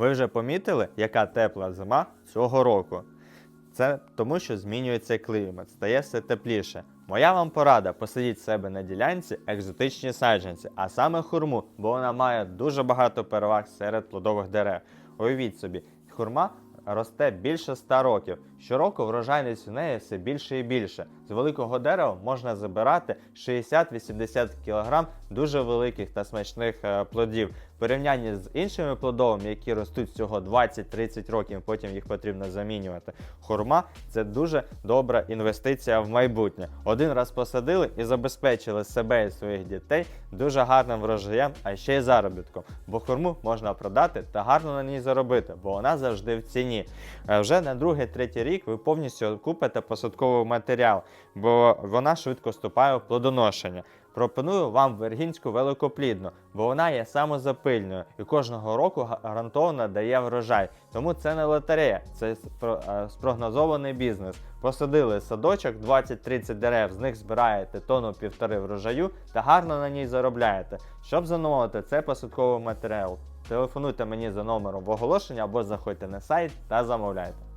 Ви вже помітили, яка тепла зима цього року? Це тому, що змінюється клімат, стає все тепліше. Моя вам порада посадіть себе на ділянці екзотичні саджанці, а саме хурму, бо вона має дуже багато переваг серед плодових дерев. Уявіть собі, хурма росте більше 100 років. Щороку врожайність у неї все більше і більше. З великого дерева можна забирати 60-80 кг дуже великих та смачних е, плодів. В порівнянні з іншими плодовими, які ростуть всього 20-30 років, потім їх потрібно замінювати. Хурма це дуже добра інвестиція в майбутнє. Один раз посадили і забезпечили себе і своїх дітей дуже гарним врожаєм, а ще й заробітком. Бо хурму можна продати та гарно на ній заробити, бо вона завжди в ціні. Е, Вже на другий-третій рік ви повністю купите посадковий матеріал, бо вона швидко вступає в плодоношення. Пропоную вам вергінську великоплідну, бо вона є самозапильною і кожного року гарантовано дає врожай. Тому це не лотерея, це е, спрогнозований бізнес. Посадили садочок 20-30 дерев, з них збираєте тонну півтори врожаю та гарно на ній заробляєте. Щоб замовити цей посадковий матеріал, телефонуйте мені за номером в оголошення або заходьте на сайт та замовляйте.